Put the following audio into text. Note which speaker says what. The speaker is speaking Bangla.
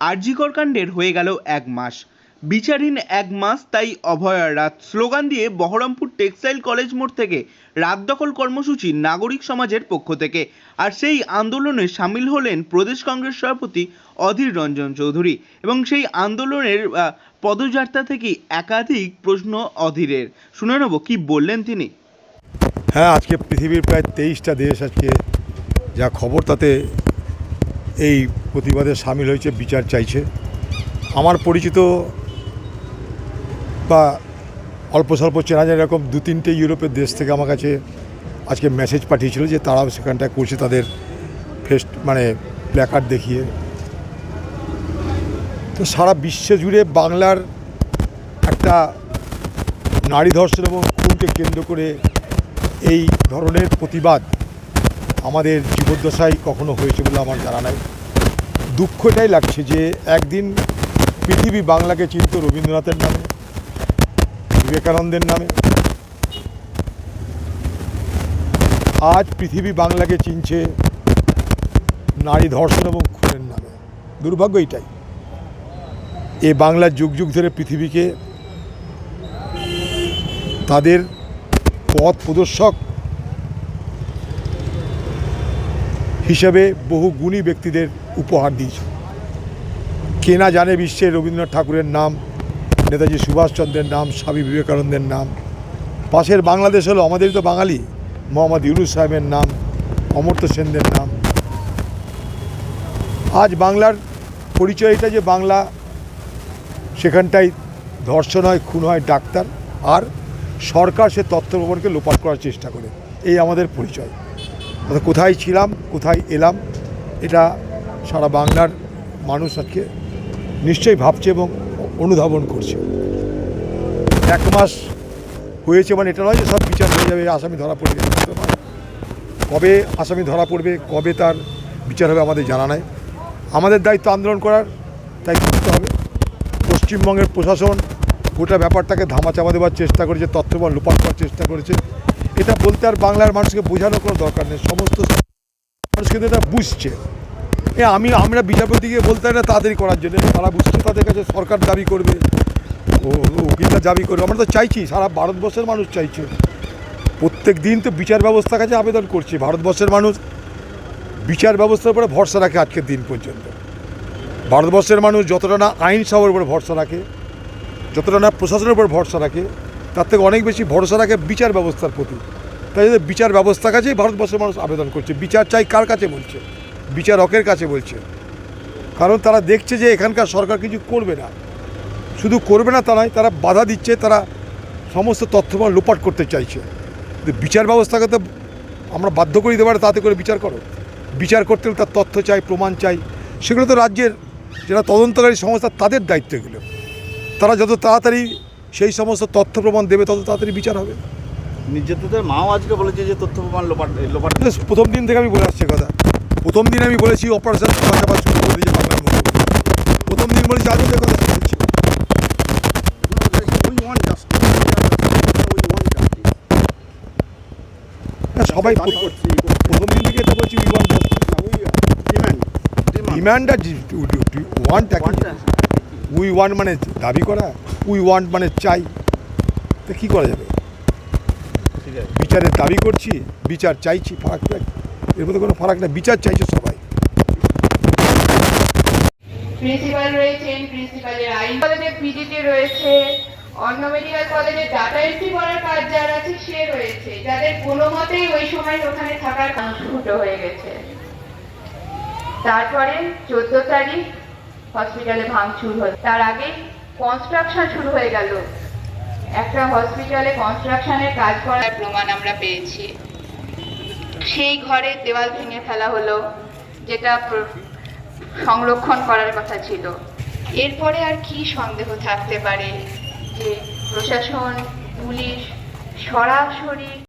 Speaker 1: আরজিকর কাণ্ডের হয়ে গেল এক মাস। বিচারহীন এক মাস, তাই অভয়ার রাত। স্লোগান দিয়ে বহরমপুর টেক্সটাইল কলেজ মোড় থেকে রাত দখল কর্মসূচি নাগরিক সমাজের পক্ষ থেকে। আর সেই আন্দোলনে সামিল হলেন প্রদেশ কংগ্রেস সভাপতি অধীর রঞ্জন চৌধুরী এবং সেই আন্দোলনের পদযাত্রা থেকে একাধিক প্রশ্ন অধীরের। শুনে নেব কি বললেন তিনি।
Speaker 2: হ্যাঁ আজকে পৃথিবীর প্রায় তেইশটা দেশ আজকে যা খবর তাতে এই প্রতিবাদে সামিল হয়েছে, বিচার চাইছে। আমার পরিচিত বা অল্প স্বল্প চেনা যায় এরকম দু তিনটে ইউরোপের দেশ থেকে আমার কাছে আজকে মেসেজ পাঠিয়েছিল যে তারাও সেখানটায় করছে তাদের ফেস্ট মানে প্ল্যাকার্ড দেখিয়ে। তো সারা বিশ্ব জুড়ে বাংলার একটা নারী ধর্ষণ এবং খুনকে কেন্দ্র করে এই ধরনের প্রতিবাদ আমাদের জীবদ্দশায় কখনো হয়েছে বলে আমার জানা নাই। দুঃখ এটাই লাগছে যে একদিন পৃথিবী বাংলাকে চিনত রবীন্দ্রনাথের নামে, বিবেকানন্দের নামে। আজ পৃথিবী বাংলাকে চিনছে নারী ধর্ষণ এবং খুনের নামে। দুর্ভাগ্য এটাই। এ বাংলার যুগ যুগ ধরে পৃথিবীকে তাদের পথ প্রদর্শক হিসেবে বহু গুণী ব্যক্তিদের উপহার দিয়েছে। কে না জানে বিশ্বে রবীন্দ্রনাথ ঠাকুরের নাম, নেতাজি সুভাষচন্দ্রের নাম, স্বামী বিবেকানন্দের নাম। পাশের বাংলাদেশ হলো আমাদেরই তো বাঙালি, মোহাম্মদ ইউনুস সাহেবের নাম, অমর্ত্য সেনদের নাম। আজ বাংলার পরিচয় এটা যে বাংলা সেখানটায় ধর্ষণ হয়, খুন হয় ডাক্তার, আর সরকার সে তথ্য প্রমাণকে লোপাট করার চেষ্টা করে। এই আমাদের পরিচয়। অর্থাৎ কোথায় ছিলাম, কোথায় এলাম, এটা সারা বাংলার মানুষ আজকে নিশ্চয়ই ভাবছে এবং অনুধাবন করছে। এক মাস হয়েছে মানে এটা নয় যে সব বিচার হয়ে যাবে, আসামি ধরা পড়বে। কবে আসামি ধরা পড়বে, কবে তার বিচার হবে আমাদের জানা নাই। আমাদের দায়িত্ব আন্দোলন করার তাই করতে হবে। পশ্চিমবঙ্গের প্রশাসন গোটা ব্যাপারটাকে ধামাচাপা দেওয়ার চেষ্টা করেছে, তথ্যবল লোপাট করার চেষ্টা করেছে। এটা বলতে আর বাংলার মানুষকে বোঝানোর কোনো দরকার নেই, সমস্ত মানুষ কিন্তু এটা বুঝছে। এ আমি, আমরা বিচারপতি গিয়ে বলতে না তাড়াতাড়ি করার জন্য তারা বুঝছে তাদের কাছে সরকার দাবি করবে, ও উকিলরা দাবি করবে, আমরা তো চাইছি, সারা ভারতবর্ষের মানুষ চাইছে। প্রত্যেক দিন তো বিচার ব্যবস্থার কাছে আবেদন করছি, ভারতবর্ষের মানুষ বিচার ব্যবস্থার উপরে ভরসা রাখে আজকের দিন পর্যন্ত। ভারতবর্ষের মানুষ যতটা না আইন সবার উপরে ভরসা রাখে, যতটা না প্রশাসনের উপর ভরসা রাখে তার থেকে অনেক বেশি ভরসা রাখে বিচার ব্যবস্থার প্রতি। তাই জন্য বিচার ব্যবস্থার কাছেই ভারতবর্ষের মানুষ আবেদন করছে। বিচার চাই কার কাছে বলছে? বিচারকের কাছে বলছে। কারণ তারা দেখছে যে এখানকার সরকার কিছু করবে না। শুধু করবে না তা নয়, তারা বাধা দিচ্ছে, তারা সমস্ত তথ্যমান লোপাট করতে চাইছে। বিচার ব্যবস্থাকে তো আমরা বাধ্য করে দিতে পারি, তাতে করে বিচার করো। বিচার করতে হলে তার তথ্য চাই, প্রমাণ চাই। সেগুলো তো রাজ্যের যারা তদন্তকারী সংস্থা, তাদের দায়িত্ব এগুলো। তারা যত তাড়াতাড়ি সেই সমস্ত তথ্য প্রমাণ দেবে তত তাড়াতাড়ি বিচার হবে।
Speaker 3: নির্যাতিতদের মাও আজকে বলেছে যে তথ্য প্রমাণ লোপাট লোপাট
Speaker 2: প্রথম দিন থেকে আমি বলে আসছি কথা। প্রথম দিন আমি বলেছি অপারেশন শুরু করে দিয়েছে বাংলার মুখে প্রথম দিন বলেছি আজও কথা না, সবাই প্রথম দিন থেকে এটা বলছি we want want we want মানে দাবি করা, উই ওয়ান্ট মানে চাই। তা কী করা যাবে? বিচারের দাবি করছি, বিচার চাইছি, ফারাক এর মধ্যে কোনো ফারাক না বিচার চাইছে সবাই।
Speaker 4: প্রিন্সিপাল রয়েছেন প্রিন্সিপালের আইন কলেজে পিজিটি রয়েছে, অন্য মেডিকেল কলেজে ডাটা এন্ট্রি করার কাজ যার আছে, সে রয়েছে। যাদের কোনো মতেই ওই সময় ওখানে থাকার ফুটো হয়ে গেছে। তারপরে চোদ্দ তারিখ হসপিটালে ভাঙচুর হল। তার আগে কনস্ট্রাকশন শুরু হয়ে গেল। একটা হসপিটালে কনস্ট্রাকশনের কাজ করার প্রমাণ আমরা পেয়েছি। সেই ঘরে দেওয়াল ভেঙে ফেলা হলো, যেটা সংরক্ষণ করার কথা ছিল। এরপরে আর কি সন্দেহ থাকতে পারে যে প্রশাসন, পুলিশ সরাসরি